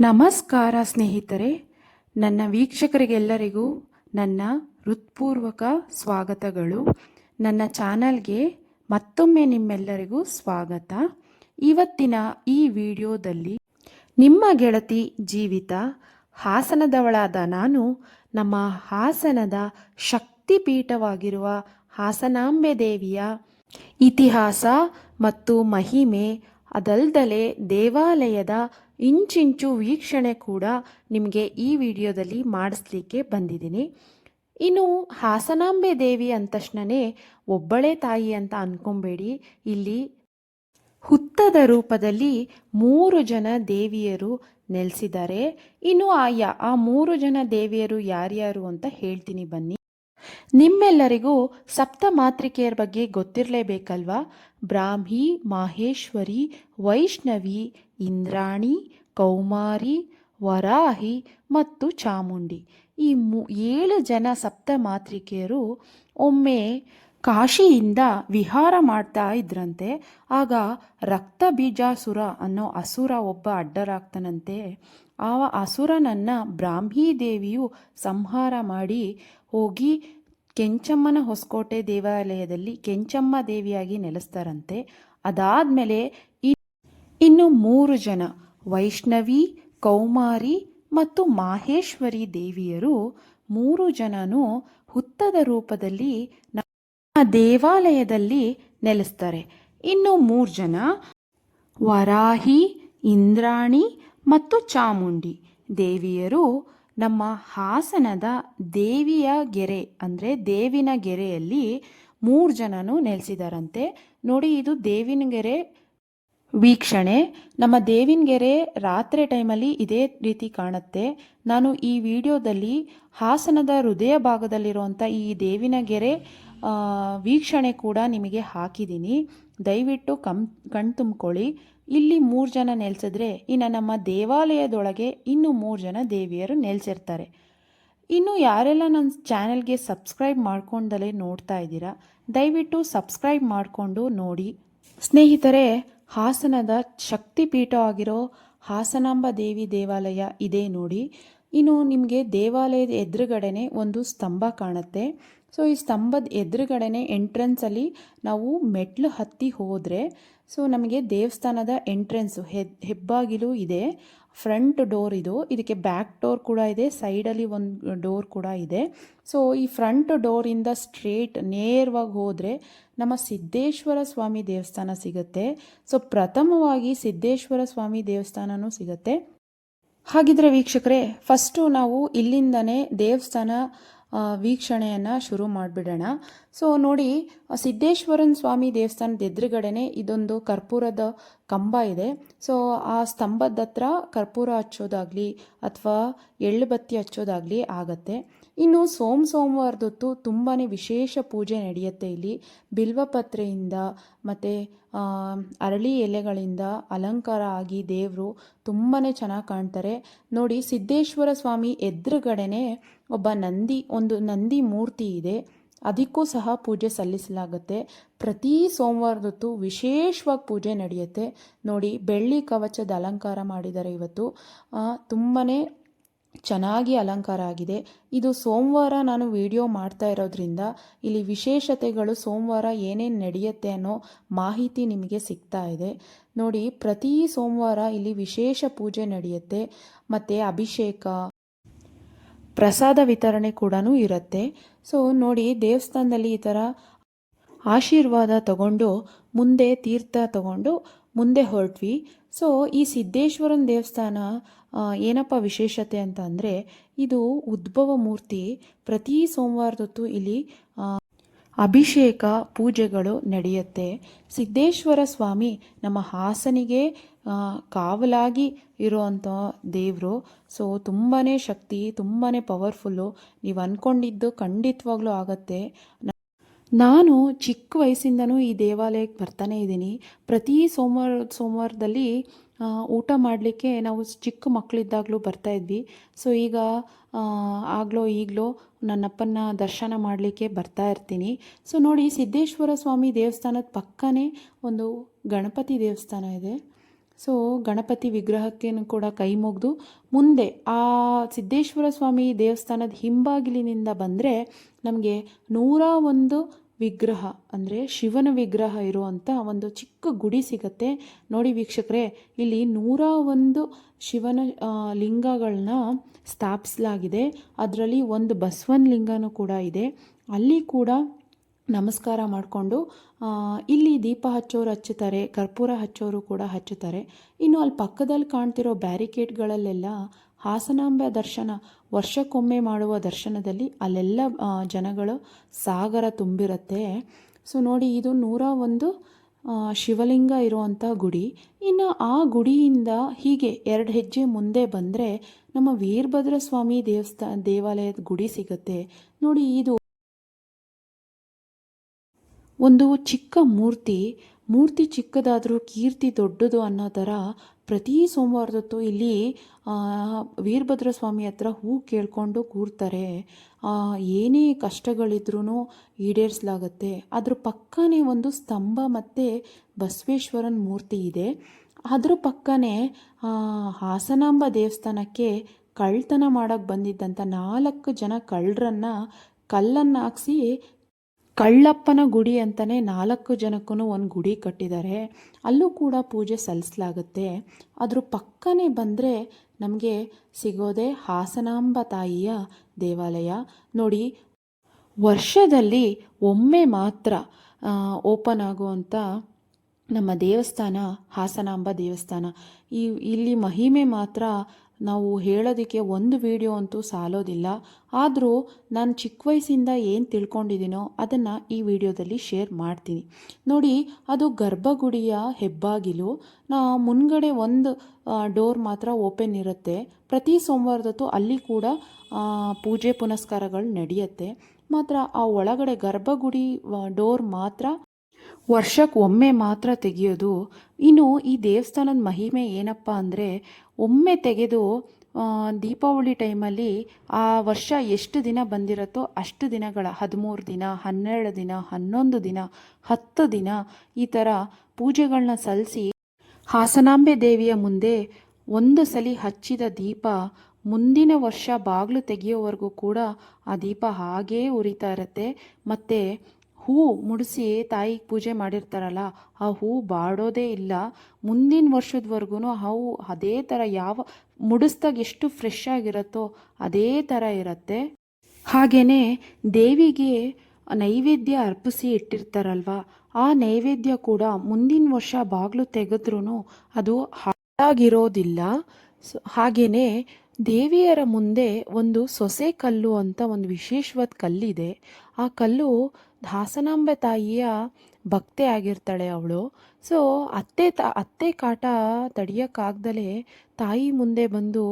ನಮಸ್ಕಾರ ಸ್ನೇಹಿತರೆ, ನನ್ನ ವೀಕ್ಷಕರಿಗೆಲ್ಲರಿಗೂ ನನ್ನ ಹೃತ್ಪೂರ್ವಕ ಸ್ವಾಗತಗಳು. ನನ್ನ ಚಾನಲ್ಗೆ ಮತ್ತೊಮ್ಮೆ ನಿಮ್ಮೆಲ್ಲರಿಗೂ ಸ್ವಾಗತ. ಇವತ್ತಿನ ಈ ವಿಡಿಯೋದಲ್ಲಿ ನಿಮ್ಮ ಗೆಳತಿ ಜೀವಿತ ಹಾಸನದವಳಾದ ನಾನು ನಮ್ಮ ಹಾಸನದ ಶಕ್ತಿಪೀಠವಾಗಿರುವ ಹಾಸನಾಂಬೆ ದೇವಿಯ ಇತಿಹಾಸ ಮತ್ತು ಮಹಿಮೆ ಅದಲ್ದಲೆ ದೇವಾಲಯದ ಇಂಚಿಂಚು ವೀಕ್ಷಣೆ ಕೂಡ ನಿಮಗೆ ಈ ವಿಡಿಯೋದಲ್ಲಿ ಮಾಡಿಸ್ಲಿಕ್ಕೆ ಬಂದಿದ್ದೀನಿ. ಇನ್ನು ಹಾಸನಾಂಬೆ ದೇವಿ ಅಂದ ತಕ್ಷಣವೇ ಒಬ್ಬಳೇ ತಾಯಿ ಅಂತ ಅನ್ಕೊಂಬೇಡಿ. ಇಲ್ಲಿ ಹುತ್ತದ ರೂಪದಲ್ಲಿ ಮೂರು ಜನ ದೇವಿಯರು ನೆಲೆಸಿದ್ದಾರೆ. ಇನ್ನು ಆಯಾ ಆ ಮೂರು ಜನ ದೇವಿಯರು ಯಾರ್ಯಾರು ಅಂತ ಹೇಳ್ತೀನಿ ಬನ್ನಿ. ನಿಮ್ಮೆಲ್ಲರಿಗೂ ಸಪ್ತ ಮಾತೃಕೆಯರ ಬಗ್ಗೆ ಗೊತ್ತಿರಲೇಬೇಕಲ್ವಾ? ಬ್ರಾಹ್ಮಿ, ಮಾಹೇಶ್ವರಿ, ವೈಷ್ಣವಿ, ಇಂದ್ರಾಣಿ, ಕೌಮಾರಿ, ವರಾಹಿ ಮತ್ತು ಚಾಮುಂಡಿ. ಈ ಮು, ಏಳು ಜನ ಸಪ್ತ ಮಾತೃಕೆಯರು ಒಮ್ಮೆ ಕಾಶಿಯಿಂದ ವಿಹಾರ ಮಾಡ್ತಾ ಇದ್ರಂತೆ. ಆಗ ರಕ್ತ ಬೀಜಾಸುರ ಅನ್ನೋ ಅಸುರ ಒಬ್ಬ ಅಡ್ಡರಾಗ್ತಾನಂತೆ. ಆ ಅಸುರನನ್ನು ಬ್ರಾಹ್ಮೀ ದೇವಿಯು ಸಂಹಾರ ಮಾಡಿ ಹೋಗಿ ಕೆಂಚಮ್ಮನ ಹೊಸಕೋಟೆ ದೇವಾಲಯದಲ್ಲಿ ಕೆಂಚಮ್ಮ ದೇವಿಯಾಗಿ ನೆಲೆಸ್ತಾರಂತೆ. ಅದಾದ್ಮೇಲೆ ಇನ್ನು ಮೂರು ಜನ, ವೈಷ್ಣವಿ, ಕೌಮಾರಿ ಮತ್ತು ಮಾಹೇಶ್ವರಿ ದೇವಿಯರು ಮೂರು ಜನನು ಹುತ್ತದ ರೂಪದಲ್ಲಿ ನಮ್ಮ ದೇವಾಲಯದಲ್ಲಿ ನೆಲೆಸ್ತಾರೆ. ಇನ್ನು ಮೂರು ಜನ, ವರಾಹಿ, ಇಂದ್ರಾಣಿ ಮತ್ತು ಚಾಮುಂಡಿ ದೇವಿಯರು ನಮ್ಮ ಹಾಸನದ ದೇವಿಯ ಗೆರೆ, ಅಂದರೆ ದೇವಿನ ಗೆರೆಯಲ್ಲಿ ಮೂರು ಜನನು ನೆಲೆಸಿದಾರಂತೆ. ನೋಡಿ, ಇದು ದೇವಿನಗೆರೆ ವೀಕ್ಷಣೆ. ನಮ್ಮ ದೇವಿನಗೆರೆ ರಾತ್ರಿ ಟೈಮಲ್ಲಿ ಇದೇ ರೀತಿ ಕಾಣುತ್ತೆ. ನಾನು ಈ ವಿಡಿಯೋದಲ್ಲಿ ಹಾಸನದ ಹೃದಯ ಭಾಗದಲ್ಲಿರುವಂಥ ಈ ದೇವಿನಗೆರೆ ವೀಕ್ಷಣೆ ಕೂಡ ನಿಮಗೆ ಹಾಕಿದ್ದೀನಿ. ದಯವಿಟ್ಟು ಕಮ್, ಕಣ್ ತುಂಬ್ಕೊಳ್ಳಿ. ಇಲ್ಲಿ ಮೂರು ಜನ ನೆಲೆಸಿದ್ರೆ, ಇನ್ನು ನಮ್ಮ ದೇವಾಲಯದೊಳಗೆ ಇನ್ನೂ ಮೂರು ಜನ ದೇವಿಯರು ನೆಲೆಸಿರ್ತಾರೆ. ಇನ್ನು ಯಾರೆಲ್ಲ ನನ್ನ ಚಾನೆಲ್ಗೆ ಸಬ್ಸ್ಕ್ರೈಬ್ ಮಾಡ್ಕೊಂಡಲೇ ನೋಡ್ತಾ ಇದ್ದೀರಾ, ದಯವಿಟ್ಟು ಸಬ್ಸ್ಕ್ರೈಬ್ ಮಾಡಿಕೊಂಡು ನೋಡಿ. ಸ್ನೇಹಿತರೆ, ಹಾಸನದ ಶಕ್ತಿಪೀಠ ಆಗಿರೋ ಹಾಸನಾಂಬ ದೇವಿ ದೇವಾಲಯ ಇದೆ ನೋಡಿ. ಇನ್ನು ನಿಮಗೆ ದೇವಾಲಯದ ಎದುರುಗಡೆನೆ ಒಂದು ಸ್ತಂಭ ಕಾಣುತ್ತೆ. ಸೊ ಈ ಸ್ತಂಭದ ಎದುರುಗಡೆನೆ ಎಂಟ್ರೆನ್ಸಲ್ಲಿ ನಾವು ಮೆಟ್ಲು ಹತ್ತಿ ಹೋದರೆ ಸೊ ನಮಗೆ ದೇವಸ್ಥಾನದ ಎಂಟ್ರೆನ್ಸು ಹೆಬ್ಬಾಗಿಲು ಇದೆ ಫ್ರಂಟ್ ಡೋರ್ ಇದು, ಇದಕ್ಕೆ ಬ್ಯಾಕ್ ಡೋರ್ ಕೂಡ ಇದೆ ಸೈಡಲ್ಲಿ ಒಂದು ಡೋರ್ ಕೂಡ ಇದೆ. ಸೊ ಈ ಫ್ರಂಟ್ ಡೋರಿಂದ ಸ್ಟ್ರೇಟ್ ನೇರವಾಗಿ ಹೋದರೆ ನಮ್ಮ ಸಿದ್ದೇಶ್ವರ ಸ್ವಾಮಿ ದೇವಸ್ಥಾನ ಸಿಗುತ್ತೆ. ಸೊ ಪ್ರಥಮವಾಗಿ ಸಿದ್ದೇಶ್ವರ ಸ್ವಾಮಿ ದೇವಸ್ಥಾನವೂ ಸಿಗುತ್ತೆ. ಹಾಗಿದ್ರೆ ವೀಕ್ಷಕರೇ ಫಸ್ಟು ನಾವು ಇಲ್ಲಿಂದನೇ ದೇವಸ್ಥಾನ ವೀಕ್ಷಣೆಯನ್ನು ಶುರು ಮಾಡಿಬಿಡೋಣ. ಸೊ ನೋಡಿ ಸಿದ್ದೇಶ್ವರನ ಸ್ವಾಮಿ ದೇವಸ್ಥಾನದ ಎದುರುಗಡೆನೆ ಇದೊಂದು ಕರ್ಪೂರದ ಕಂಬ ಇದೆ. ಸೊ ಆ ಸ್ತಂಭದ ಹತ್ರ ಕರ್ಪೂರ ಹಚ್ಚೋದಾಗಲಿ ಅಥವಾ ಎಳ್ಳು ಬತ್ತಿ ಹಚ್ಚೋದಾಗಲಿ ಆಗತ್ತೆ. ಇನ್ನು ಸೋಮ ಸೋಮವಾರದೊತ್ತು ತುಂಬಾ ವಿಶೇಷ ಪೂಜೆ ನಡೆಯುತ್ತೆ ಇಲ್ಲಿ. ಬಿಲ್ವಪತ್ರೆಯಿಂದ ಮತ್ತು ಅರಳಿ ಎಲೆಗಳಿಂದ ಅಲಂಕಾರ ಆಗಿ ದೇವರು ತುಂಬಾ ಚೆನ್ನಾಗಿ ಕಾಣ್ತಾರೆ. ನೋಡಿ, ಸಿದ್ದೇಶ್ವರ ಸ್ವಾಮಿ ಎದುರುಗಡೆನೆ ಒಬ್ಬ ನಂದಿ, ಒಂದು ನಂದಿ ಮೂರ್ತಿ ಇದೆ. ಅದಕ್ಕೂ ಸಹ ಪೂಜೆ ಸಲ್ಲಿಸಲಾಗುತ್ತೆ. ಪ್ರತಿ ಸೋಮವಾರದತ್ತು ವಿಶೇಷವಾಗಿ ಪೂಜೆ ನಡೆಯುತ್ತೆ. ನೋಡಿ, ಬೆಳ್ಳಿ ಕವಚದ ಅಲಂಕಾರ ಮಾಡಿದ್ದಾರೆ ಇವತ್ತು. ತುಂಬಾ ಚೆನ್ನಾಗಿ ಅಲಂಕಾರ ಆಗಿದೆ. ಇದು ಸೋಮವಾರ ನಾನು ವಿಡಿಯೋ ಮಾಡ್ತಾ ಇರೋದ್ರಿಂದ ಇಲ್ಲಿ ವಿಶೇಷತೆಗಳು ಸೋಮವಾರ ಏನೇನು ನಡೆಯುತ್ತೆ ಅನ್ನೋ ಮಾಹಿತಿ ನಿಮಗೆ ಸಿಗ್ತಾ ಇದೆ. ನೋಡಿ, ಪ್ರತಿ ಸೋಮವಾರ ಇಲ್ಲಿ ವಿಶೇಷ ಪೂಜೆ ನಡೆಯುತ್ತೆ. ಮತ್ತು ಅಭಿಷೇಕ ಪ್ರಸಾದ ವಿತರಣೆ ಕೂಡ ಇರುತ್ತೆ. ಸೊ ನೋಡಿ, ದೇವಸ್ಥಾನದಲ್ಲಿ ಈ ಥರ ಆಶೀರ್ವಾದ ತಗೊಂಡು, ಮುಂದೆ ತೀರ್ಥ ತಗೊಂಡು, ಮುಂದೆ ಹೊರಟ್ವಿ. ಸೊ ಈ ಸಿದ್ದೇಶ್ವರನ ದೇವಸ್ಥಾನ ಏನಪ್ಪ ವಿಶೇಷತೆ ಅಂತ ಅಂದರೆ, ಇದು ಉದ್ಭವ ಮೂರ್ತಿ. ಪ್ರತಿ ಸೋಮವಾರದೊತ್ತು ಇಲ್ಲಿ ಅಭಿಷೇಕ ಪೂಜೆಗಳು ನಡೆಯುತ್ತೆ. ಸಿದ್ದೇಶ್ವರ ಸ್ವಾಮಿ ನಮ್ಮ ಹಾಸನಿಗೆ ಕಾವಲಾಗಿ ಇರುವಂಥ ದೇವರು. ಸೊ ತುಂಬಾ ಶಕ್ತಿ ತುಂಬಾ ಪವರ್ಫುಲ್ಲು ನೀವು ಅಂದ್ಕೊಂಡಿದ್ದು ಖಂಡಿತವಾಗ್ಲೂ ಆಗತ್ತೆ. ನಾನು ಚಿಕ್ಕ ವಯಸ್ಸಿಂದನೂ ಈ ದೇವಾಲಯಕ್ಕೆ ಬರ್ತಾನೆ ಇದ್ದೀನಿ. ಪ್ರತಿ ಸೋಮವಾರ, ಸೋಮವಾರದಲ್ಲಿ ಊಟ ಮಾಡಲಿಕ್ಕೆ ನಾವು ಚಿಕ್ಕ ಮಕ್ಕಳಿದ್ದಾಗಲೂ ಬರ್ತಾಯಿದ್ವಿ ಸೊ ಈಗ ಆಗಲೋ, ಈಗಲೋ ನನ್ನಪ್ಪನ ದರ್ಶನ ಮಾಡಲಿಕ್ಕೆ ಬರ್ತಾ ಇರ್ತೀನಿ. ಸೊ ನೋಡಿ, ಸಿದ್ದೇಶ್ವರ ಸ್ವಾಮಿ ದೇವಸ್ಥಾನದ ಪಕ್ಕನೇ ಒಂದು ಗಣಪತಿ ದೇವಸ್ಥಾನ ಇದೆ. ಸೊ ಗಣಪತಿ ವಿಗ್ರಹಕ್ಕೆ ಕೂಡ ಕೈ ಮುಗಿದು, ಮುಂದೆ ಆ ಸಿದ್ದೇಶ್ವರ ಸ್ವಾಮಿ ದೇವಸ್ಥಾನದ ಹಿಂಬಾಗಿಲಿನಿಂದ ಬಂದರೆ ನಮಗೆ ನೂರ ಒಂದು ವಿಗ್ರಹ, ಅಂದರೆ ಶಿವನ ವಿಗ್ರಹ ಇರುವಂಥ ಒಂದು ಚಿಕ್ಕ ಗುಡಿ ಸಿಗತ್ತೆ. ನೋಡಿ ವೀಕ್ಷಕರೇ, ಇಲ್ಲಿ ನೂರ ಒಂದು ಶಿವನ ಲಿಂಗಗಳನ್ನ ಸ್ಥಾಪಿಸಲಾಗಿದೆ. ಅದರಲ್ಲಿ ಒಂದು ಬಸವನ ಲಿಂಗನೂ ಕೂಡ ಇದೆ. ಅಲ್ಲಿ ಕೂಡ ನಮಸ್ಕಾರ ಮಾಡಿಕೊಂಡು ಇಲ್ಲಿ ದೀಪ ಹಚ್ಚೋರು ಹಚ್ಚುತ್ತಾರೆ, ಕರ್ಪೂರ ಹಚ್ಚೋರು ಕೂಡ ಹಚ್ಚುತ್ತಾರೆ. ಇನ್ನು ಅಲ್ಲಿ ಪಕ್ಕದಲ್ಲಿ ಕಾಣ್ತಿರೋ ಬ್ಯಾರಿಕೇಡ್ಗಳಲ್ಲೆಲ್ಲ ಹಾಸನಾಂಬ ದರ್ಶನ, ವರ್ಷಕ್ಕೊಮ್ಮೆ ಮಾಡುವ ದರ್ಶನದಲ್ಲಿ ಅಲ್ಲೆಲ್ಲ ಜನಗಳು ಸಾಗರ ತುಂಬಿರುತ್ತೆ. ಸೊ ನೋಡಿ, ಇದು ನೂರ ಒಂದು ಶಿವಲಿಂಗ ಇರುವಂಥ ಗುಡಿ. ಇನ್ನು ಆ ಗುಡಿಯಿಂದ ಹೀಗೆ ಎರಡು ಹೆಜ್ಜೆ ಮುಂದೆ ಬಂದರೆ ನಮ್ಮ ವೀರಭದ್ರ ಸ್ವಾಮಿ ದೇವಸ್ಥಾನ ದೇವಾಲಯದ ಗುಡಿ ಸಿಗುತ್ತೆ. ನೋಡಿ, ಇದು ಒಂದು ಚಿಕ್ಕ ಮೂರ್ತಿ ಮೂರ್ತಿ ಚಿಕ್ಕದಾದರೂ ಕೀರ್ತಿ ದೊಡ್ಡದು ಅನ್ನೋ ಥರ ಪ್ರತಿ ಸೋಮವಾರದೊತ್ತು ಇಲ್ಲಿ ವೀರಭದ್ರ ಸ್ವಾಮಿ ಹತ್ರ ಹೂ ಕೇಳ್ಕೊಂಡು ಕೂರ್ತಾರೆ. ಏನೇ ಕಷ್ಟಗಳಿದ್ರೂ ಈಡೇರಿಸಲಾಗತ್ತೆ. ಅದ್ರ ಪಕ್ಕನೇ ಒಂದು ಸ್ತಂಭ ಮತ್ತು ಬಸವೇಶ್ವರನ ಮೂರ್ತಿ ಇದೆ. ಅದ್ರ ಪಕ್ಕನೇ ಹಾಸನಾಂಬ ದೇವಸ್ಥಾನಕ್ಕೆ ಕಳ್ತನ ಮಾಡೋಕ್ಕೆ ಬಂದಿದ್ದಂಥ ನಾಲ್ಕು ಜನ ಕಳ್ಳರನ್ನು ಕಲ್ಲನ್ನು ಹಾಕ್ಸಿ ಕಳ್ಳಪ್ಪನ ಗುಡಿ ಅಂತಲೇ ನಾಲ್ಕು ಜನಕ್ಕೂ ಒಂದು ಗುಡಿ ಕಟ್ಟಿದ್ದಾರೆ ಅಲ್ಲೂ ಕೂಡ ಪೂಜೆ ಸಲ್ಲಿಸಲಾಗುತ್ತೆ ಅದ್ರ ಪಕ್ಕನೇ ಬಂದರೆ ನಮಗೆ ಸಿಗೋದೇ ಹಾಸನಾಂಬ ತಾಯಿಯ ದೇವಾಲಯ. ನೋಡಿ, ವರ್ಷದಲ್ಲಿ ಒಮ್ಮೆ ಮಾತ್ರ ಓಪನ್ ಆಗುವಂಥ ನಮ್ಮ ದೇವಸ್ಥಾನ ಹಾಸನಾಂಬ ದೇವಸ್ಥಾನ. ಈ, ಇಲ್ಲಿ ಮಹಿಮೆ ಮಾತ್ರ ನಾವು ಹೇಳೋದಕ್ಕೆ ಒಂದು ವಿಡಿಯೋ ಅಂತೂ ಸಾಲೋದಿಲ್ಲ. ಆದರೂ ನಾನು ಚಿಕ್ಕ ವಯಸ್ಸಿಂದ ಏನು ತಿಳ್ಕೊಂಡಿದ್ದೀನೋ ಅದನ್ನು ಈ ವಿಡಿಯೋದಲ್ಲಿ ಶೇರ್ ಮಾಡ್ತೀನಿ. ನೋಡಿ, ಅದು ಗರ್ಭಗುಡಿಯ ಹೆಬ್ಬಾಗಿಲು. ನಾ ಮುನ್ಗಡೆ ಒಂದು ಡೋರ್ ಮಾತ್ರ ಓಪನ್ ಇರುತ್ತೆ. ಪ್ರತಿ ಸೋಮವಾರದತ್ತು ಅಲ್ಲಿ ಕೂಡ ಪೂಜೆ ಪುನಸ್ಕಾರಗಳು ನಡೆಯುತ್ತೆ. ಮಾತ್ರ ಆ ಒಳಗಡೆ ಗರ್ಭಗುಡಿ ಡೋರ್ ಮಾತ್ರ ವರ್ಷಕ್ಕೆ ಒಮ್ಮೆ ಮಾತ್ರ ತೆಗೆಯೋದು. ಇನ್ನು ಈ ದೇವಸ್ಥಾನದ ಮಹಿಮೆ ಏನಪ್ಪ ಅಂದರೆ, ಒಮ್ಮೆ ತೆಗೆದು ದೀಪಾವಳಿ ಟೈಮಲ್ಲಿ ಆ ವರ್ಷ ಎಷ್ಟು ದಿನ ಬಂದಿರುತ್ತೋ ಅಷ್ಟು ದಿನಗಳ, ಹದಿಮೂರು ದಿನ, ಹನ್ನೆರಡು ದಿನ, ಹನ್ನೊಂದು ದಿನ, ಹತ್ತು ದಿನ ಈ ಥರ ಪೂಜೆಗಳನ್ನ ಸಲ್ಲಿಸಿ ಹಾಸನಾಂಬೆ ದೇವಿಯ ಮುಂದೆ ಒಂದು ಸಲಿ ಹಚ್ಚಿದ ದೀಪ ಮುಂದಿನ ವರ್ಷ ಬಾಗಿಲು ತೆಗೆಯೋವರೆಗೂ ಕೂಡ ಆ ದೀಪ ಹಾಗೇ ಉರಿತಾ ಇರುತ್ತೆ. ಮತ್ತು ಹೂ ಮುಡಿಸಿ ತಾಯಿಗೆ ಪೂಜೆ ಮಾಡಿರ್ತಾರಲ್ಲ, ಆ ಹೂ ಬಾಡೋದೇ ಇಲ್ಲ. ಮುಂದಿನ ವರ್ಷದವರೆಗೂ ಹೂ ಅದೇ ಥರ ಯಾವ, ಮುಡಿಸ್ದಾಗ ಎಷ್ಟು ಫ್ರೆಶ್ ಆಗಿರುತ್ತೋ ಅದೇ ಥರ ಇರುತ್ತೆ. ಹಾಗೆಯೇ ದೇವಿಗೆ ನೈವೇದ್ಯ ಅರ್ಪಿಸಿ ಇಟ್ಟಿರ್ತಾರಲ್ವ, ಆ ನೈವೇದ್ಯ ಕೂಡ ಮುಂದಿನ ವರ್ಷ ಬಾಗಿಲು ತೆಗೆದ್ರೂ ಅದು ಹಾಳಾಗಿರೋದಿಲ್ಲ. ಸೊ ಹಾಗೆಯೇ ದೇವಿಯರ ಮುಂದೆ ಒಂದು ಸೊಸೆ ಕಲ್ಲು ಅಂತ ಒಂದು ವಿಶೇಷವಾದ ಕಲ್ಲಿದೆ. ಆ ಕಲ್ಲು ದಾಸನಾಂಬೆ ತಾಯಿಯ ಭಕ್ತೆ ಆಗಿರ್ತಾಳೆ ಅವಳು. ಸೊ ಅತ್ತೆ ತ, ಅತ್ತೆ ಕಾಟ ತಡಿಯೋಕ್ಕಾಗ್ದಲೇ ತಾಯಿ ಮುಂದೆ ಬಂದು,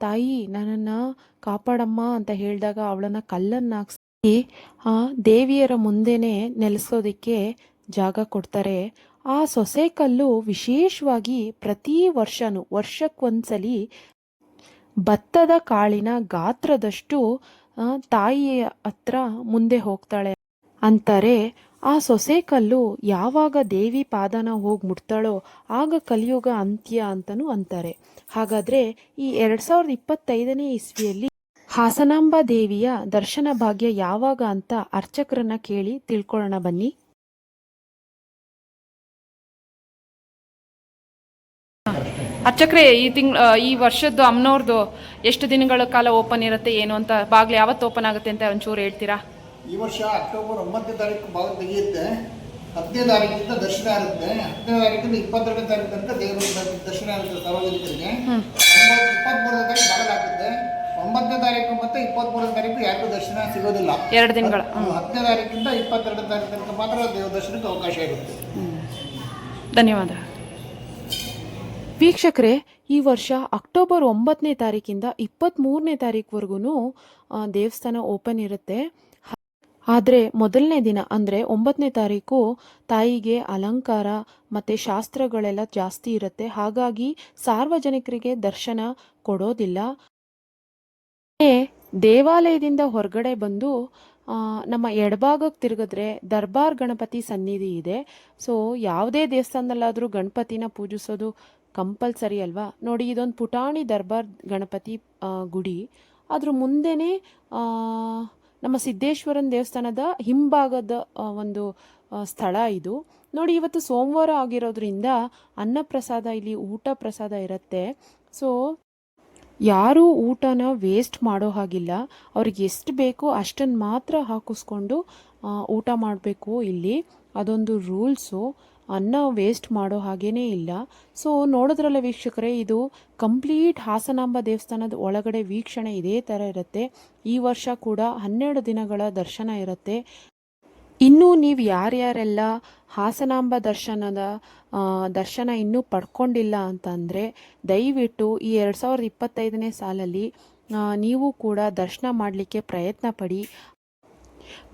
ತಾಯಿ, ನನ್ನನ್ನು ಕಾಪಾಡಮ್ಮ ಅಂತ ಹೇಳಿದಾಗ ಅವಳನ್ನು ಕಲ್ಲನ್ನು ಹಾಕ್ಸಿ ಆ ದೇವಿಯರ ಮುಂದೆನೇ ನೆಲೆಸೋದಕ್ಕೆ ಜಾಗ ಕೊಡ್ತಾರೆ. ಆ ಸೊಸೆ ಕಲ್ಲು ವಿಶೇಷವಾಗಿ ಪ್ರತಿ ವರ್ಷನೂ, ವರ್ಷಕ್ಕೊಂದ್ಸಲಿ ಭತ್ತದ ಕಾಳಿನ ಗಾತ್ರದಷ್ಟು ತಾಯಿಯ ಹತ್ರ ಮುಂದೆ ಹೋಗ್ತಾಳೆ. ಅಂತಾರೆ, ಆ ಸೊಸೆ ಕಲ್ಲು ಯಾವಾಗ ದೇವಿ ಪಾದನ ಹೋಗಿ ಮುಟ್ತಾಳೋ, ಆಗ ಕಲಿಯುಗ ಅಂತ್ಯ ಅಂತಲೂ ಅಂತಾರೆ. ಹಾಗಾದರೆ ಈ ಎರಡು ಸಾವಿರದ ಇಪ್ಪತ್ತೈದನೇ ಇಸ್ವಿಯಲ್ಲಿ ಹಾಸನಾಂಬ ದೇವಿಯ ದರ್ಶನ ಭಾಗ್ಯ ಯಾವಾಗ ಅಂತ ಅರ್ಚಕರನ್ನ ಕೇಳಿ ತಿಳ್ಕೊಳ್ಳೋಣ ಬನ್ನಿ. ಅರ್ಚಕ್ರೆ ಈ ತಿಂಗ್ ಈ ವರ್ಷದ್ದು ಅಮ್ಮನವ್ರದ್ದು ಎಷ್ಟು ದಿನಗಳ ಕಾಲ ಓಪನ್ ಇರುತ್ತೆ ಏನು ಅಂತ ಬಾಗ್ಲು ಯಾವತ್ತು ಓಪನ್ ಆಗುತ್ತೆ ಅಂತ ಒಂಚೂರು ಹೇಳ್ತೀರಾ? ಈ ವರ್ಷ ಅಕ್ಟೋಬರ್ ಒಂಬತ್ತನೇ ತಾರೀಕು ಬಾಗ್ ತೆಗೆಯುತ್ತೆ. ಹತ್ತನೇ ತಾರೀಕಿಂದ ದರ್ಶನ ಇರುತ್ತೆ. ಹತ್ತನೇ ತಾರೀಕಿಂದ ಇಪ್ಪತ್ತೆರಡನೇ ತಾರೀಕು ತನಕ ದೇವರ ದರ್ಶನ ಇರುತ್ತೆ ಸಾರ್ವಜನಿಕರಿಗೆ. ಇಪ್ಪತ್ಮೂರನೇ ತಾರೀಕು ಬಾಗಿಲಾಗುತ್ತೆ ಒಂಬತ್ತನೇ ತಾರೀಕು ಮತ್ತೆ ಇಪ್ಪತ್ಮೂರನೇ ತಾರೀಕು ಯಾರಿಗೂ ದರ್ಶನ ಸಿಗೋದಿಲ್ಲ. ಎರಡು ದಿನಗಳ ಹತ್ತು- ಹತ್ತನೇ ತಾರೀಕಿಂದ ಇಪ್ಪತ್ತೆರಡನೇ ತಾರೀಕು ತನಕ ಮಾತ್ರ ದೇವರ ದರ್ಶನಕ್ಕೆ ಅವಕಾಶ ಇರುತ್ತೆ. ಧನ್ಯವಾದ. ವೀಕ್ಷಕರೇ, ಈ ವರ್ಷ ಅಕ್ಟೋಬರ್ ಒಂಬತ್ತನೇ ತಾರೀಕಿಂದ ಇಪ್ಪತ್ತ್ಮೂರನೇ ತಾರೀಕುವರೆಗೂ ದೇವಸ್ಥಾನ ಓಪನ್ ಇರುತ್ತೆ. ಆದರೆ ಮೊದಲನೇ ದಿನ, ಅಂದರೆ ಒಂಬತ್ತನೇ ತಾರೀಕು, ತಾಯಿಗೆ ಅಲಂಕಾರ ಮತ್ತು ಶಾಸ್ತ್ರಗಳೆಲ್ಲ ಜಾಸ್ತಿ ಇರುತ್ತೆ. ಹಾಗಾಗಿ ಸಾರ್ವಜನಿಕರಿಗೆ ದರ್ಶನ ಕೊಡೋದಿಲ್ಲ. ದೇವಾಲಯದಿಂದ ಹೊರಗಡೆ ಬಂದು ನಮ್ಮ ಎಡಭಾಗಕ್ಕೆ ತಿರುಗಿದ್ರೆ ದರ್ಬಾರ್ ಗಣಪತಿ ಸನ್ನಿಧಿ ಇದೆ. ಸೊ ಯಾವುದೇ ದೇವಸ್ಥಾನದಲ್ಲಾದರೂ ಗಣಪತಿನ ಪೂಜಿಸೋದು ಕಂಪಲ್ಸರಿ ಅಲ್ವಾ? ನೋಡಿ, ಇದೊಂದು ಪುಟಾಣಿ ದರ್ಬಾರ್ ಗಣಪತಿ ಗುಡಿ. ಅದ್ರ ಮುಂದೆನೇ ನಮ್ಮ ಸಿದ್ದೇಶ್ವರನ ದೇವಸ್ಥಾನದ ಹಿಂಭಾಗದ ಒಂದು ಸ್ಥಳ ಇದು. ನೋಡಿ, ಇವತ್ತು ಸೋಮವಾರ ಆಗಿರೋದ್ರಿಂದ ಅನ್ನಪ್ರಸಾದ ಇಲ್ಲಿ ಊಟ ಪ್ರಸಾದ ಇರುತ್ತೆ. ಸೊ, ಯಾರೂ ಊಟನ ವೇಸ್ಟ್ ಮಾಡೋ ಹಾಗಿಲ್ಲ. ಅವ್ರಿಗೆ ಎಷ್ಟು ಬೇಕೋ ಅಷ್ಟನ್ನು ಮಾತ್ರ ಹಾಕಿಸ್ಕೊಂಡು ಊಟ ಮಾಡಬೇಕು ಇಲ್ಲಿ. ಅದೊಂದು ರೂಲ್ಸು. ಅನ್ನ ವೇಸ್ಟ್ ಮಾಡೋ ಹಾಗೇನೇ ಇಲ್ಲ. ಸೊ ನೋಡಿದ್ರಲ್ಲ ವೀಕ್ಷಕರೇ, ಇದು ಕಂಪ್ಲೀಟ್ ಹಾಸನಾಂಬ ದೇವಸ್ಥಾನದ ಒಳಗಡೆ ವೀಕ್ಷಣೆ ಇದೇ ಥರ ಇರುತ್ತೆ. ಈ ವರ್ಷ ಕೂಡ ಹನ್ನೆರಡು ದಿನಗಳ ದರ್ಶನ ಇರುತ್ತೆ. ಇನ್ನು ನೀವು ಯಾರ್ಯಾರೆಲ್ಲ ಹಾಸನಾಂಬ ದರ್ಶನದ ದರ್ಶನ ಇನ್ನೂ ಪಡ್ಕೊಂಡಿಲ್ಲ ಅಂತಂದರೆ, ದಯವಿಟ್ಟು ಈ ಎರಡು ಸಾವಿರದ ಇಪ್ಪತ್ತೈದನೇ ಸಾಲಲ್ಲಿ ನೀವು ಕೂಡ ದರ್ಶನ ಮಾಡಲಿಕ್ಕೆ ಪ್ರಯತ್ನ ಪಡಿ.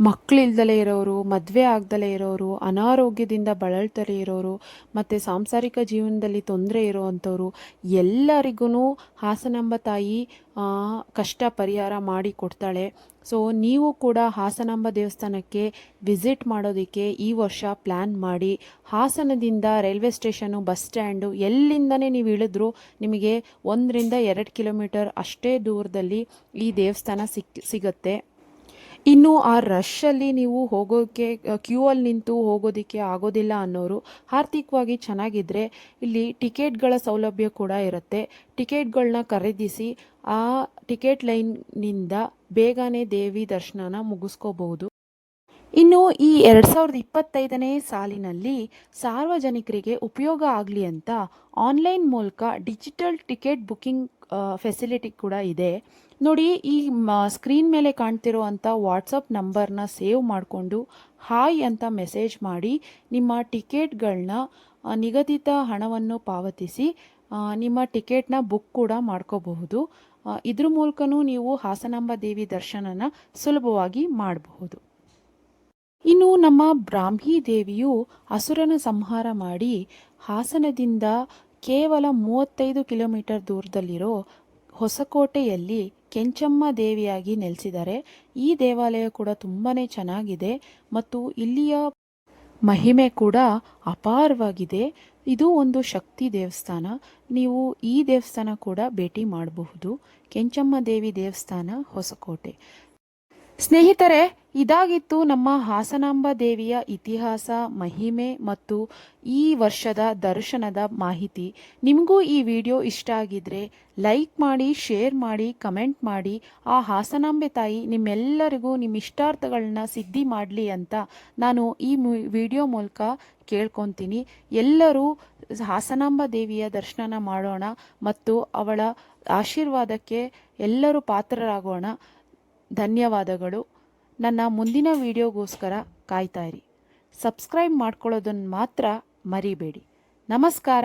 ಮಕ್ಕಳಿಲ್ದಲೇ ಇರೋರು, ಮದುವೆ ಆಗ್ದಲೇ ಇರೋರು, ಅನಾರೋಗ್ಯದಿಂದ ಬಳಲ್ತಲೇ ಇರೋರು, ಮತ್ತು ಸಾಂಸಾರಿಕ ಜೀವನದಲ್ಲಿ ತೊಂದರೆ ಇರೋವಂಥವ್ರು ಎಲ್ಲರಿಗೂ ಹಾಸನಾಂಬ ತಾಯಿ ಕಷ್ಟ ಪರಿಹಾರ ಮಾಡಿ ಕೊಡ್ತಾಳೆ. ಸೊ ನೀವು ಕೂಡ ಹಾಸನಾಂಬ ದೇವಸ್ಥಾನಕ್ಕೆ ವಿಸಿಟ್ ಮಾಡೋದಕ್ಕೆ ಈ ವರ್ಷ ಪ್ಲ್ಯಾನ್ ಮಾಡಿ. ಹಾಸನದಿಂದ ರೈಲ್ವೆ ಸ್ಟೇಷನು, ಬಸ್ ಸ್ಟ್ಯಾಂಡು ಎಲ್ಲಿಂದನೇ ನೀವು ಇಳಿದ್ರೂ ನಿಮಗೆ ಒಂದರಿಂದ ಎರಡು ಕಿಲೋಮೀಟರ್ ಅಷ್ಟೇ ದೂರದಲ್ಲಿ ಈ ದೇವಸ್ಥಾನ ಸಿಕ್, ಸಿಗುತ್ತೆ. ಇನ್ನು ಆ ರಶ್ಶಲ್ಲಿ ನೀವು ಹೋಗೋಕ್ಕೆ ಕ್ಯೂ ಅಲ್ಲಿ ನಿಂತು ಹೋಗೋದಕ್ಕೆ ಆಗೋದಿಲ್ಲ ಅನ್ನೋರು ಆರ್ಥಿಕವಾಗಿ ಚೆನ್ನಾಗಿದ್ದರೆ ಇಲ್ಲಿ ಟಿಕೆಟ್ಗಳ ಸೌಲಭ್ಯ ಕೂಡ ಇರುತ್ತೆ. ಟಿಕೆಟ್ಗಳನ್ನ ಖರೀದಿಸಿ ಆ ಟಿಕೆಟ್ ಲೈನ್ನಿಂದ ಬೇಗನೆ ದೇವಿ ದರ್ಶನನ ಮುಗಿಸ್ಕೋಬಹುದು. ಇನ್ನು ಈ ಎರಡು ಸಾವಿರದ ಇಪ್ಪತ್ತೈದನೇ ಸಾಲಿನಲ್ಲಿ ಸಾರ್ವಜನಿಕರಿಗೆ ಉಪಯೋಗ ಆಗಲಿ ಅಂತ ಆನ್ಲೈನ್ ಮೂಲಕ ಡಿಜಿಟಲ್ ಟಿಕೆಟ್ ಬುಕ್ಕಿಂಗ್ ಫೆಸಿಲಿಟಿ ಕೂಡ ಇದೆ. ನೋಡಿ, ಈ ಸ್ಕ್ರೀನ್ ಮೇಲೆ ಕಾಣ್ತಿರೋ ಅಂಥ ವಾಟ್ಸಪ್ ನಂಬರ್ನ ಸೇವ್ ಮಾಡಿಕೊಂಡು ಹಾಯ್ ಅಂತ ಮೆಸೇಜ್ ಮಾಡಿ, ನಿಮ್ಮ ಟಿಕೆಟ್ಗಳನ್ನ ನಿಗದಿತ ಹಣವನ್ನು ಪಾವತಿಸಿ ನಿಮ್ಮ ಟಿಕೆಟ್ನ ಬುಕ್ ಕೂಡ ಮಾಡ್ಕೋಬಹುದು. ಇದ್ರ ಮೂಲಕನೂ ನೀವು ಹಾಸನಾಂಬ ದೇವಿ ದರ್ಶನನ ಸುಲಭವಾಗಿ ಮಾಡಬಹುದು. ಇನ್ನು ನಮ್ಮ ಬ್ರಾಹ್ಮಿ ದೇವಿಯು ಹಸುರನ ಸಂಹಾರ ಮಾಡಿ ಹಾಸನದಿಂದ ಕೇವಲ ಮೂವತ್ತೈದು ಕಿಲೋಮೀಟರ್ ದೂರದಲ್ಲಿರೋ ಹೊಸಕೋಟೆಯಲ್ಲಿ ಕೆಂಚಮ್ಮ ದೇವಿಯಾಗಿ ನೆಲೆಸಿದ್ದಾರೆ. ಈ ದೇವಾಲಯ ಕೂಡ ತುಂಬಾ ಚೆನ್ನಾಗಿದೆ ಮತ್ತು ಇಲ್ಲಿಯ ಮಹಿಮೆ ಕೂಡ ಅಪಾರವಾಗಿದೆ. ಇದು ಒಂದು ಶಕ್ತಿ ದೇವಸ್ಥಾನ. ನೀವು ಈ ದೇವಸ್ಥಾನ ಕೂಡ ಭೇಟಿ ಮಾಡಬಹುದು. ಕೆಂಚಮ್ಮ ದೇವಿ ದೇವಸ್ಥಾನ ಹೊಸಕೋಟೆ. ಸ್ನೇಹಿತರೆ, ಇದಾಗಿತ್ತು ನಮ್ಮ ಹಾಸನಾಂಬ ದೇವಿಯ ಇತಿಹಾಸ, ಮಹಿಮೆ ಮತ್ತು ಈ ವರ್ಷದ ದರ್ಶನದ ಮಾಹಿತಿ. ನಿಮಗೂ ಈ ವಿಡಿಯೋ ಇಷ್ಟ ಆಗಿದ್ರೆ ಲೈಕ್ ಮಾಡಿ, ಶೇರ್ ಮಾಡಿ, ಕಮೆಂಟ್ ಮಾಡಿ. ಆ ಹಾಸನಾಂಬೆ ತಾಯಿ ನಿಮ್ಮೆಲ್ಲರಿಗೂ ನಿಮ್ಮ ಇಷ್ಟಾರ್ಥಗಳನ್ನ ಸಿದ್ಧಿ ಮಾಡಲಿ ಅಂತ ನಾನು ಈ ವಿಡಿಯೋ ಮೂಲಕ ಕೇಳ್ಕೊತೀನಿ. ಎಲ್ಲರೂ ಹಾಸನಾಂಬ ದೇವಿಯ ದರ್ಶನ ಮಾಡೋಣ ಮತ್ತು ಅವಳ ಆಶೀರ್ವಾದಕ್ಕೆ ಎಲ್ಲರೂ ಪಾತ್ರರಾಗೋಣ. ಧನ್ಯವಾದಗಳು. ನನ್ನ ಮುಂದಿನ ವಿಡಿಯೋಗೋಸ್ಕರ ಕಾಯ್ತಾ ಇರಿ. ಸಬ್ಸ್ಕ್ರೈಬ್ ಮಾಡ್ಕೊಳ್ಳೋದನ್ನು ಮಾತ್ರ ಮರಿಬೇಡಿ. ನಮಸ್ಕಾರ.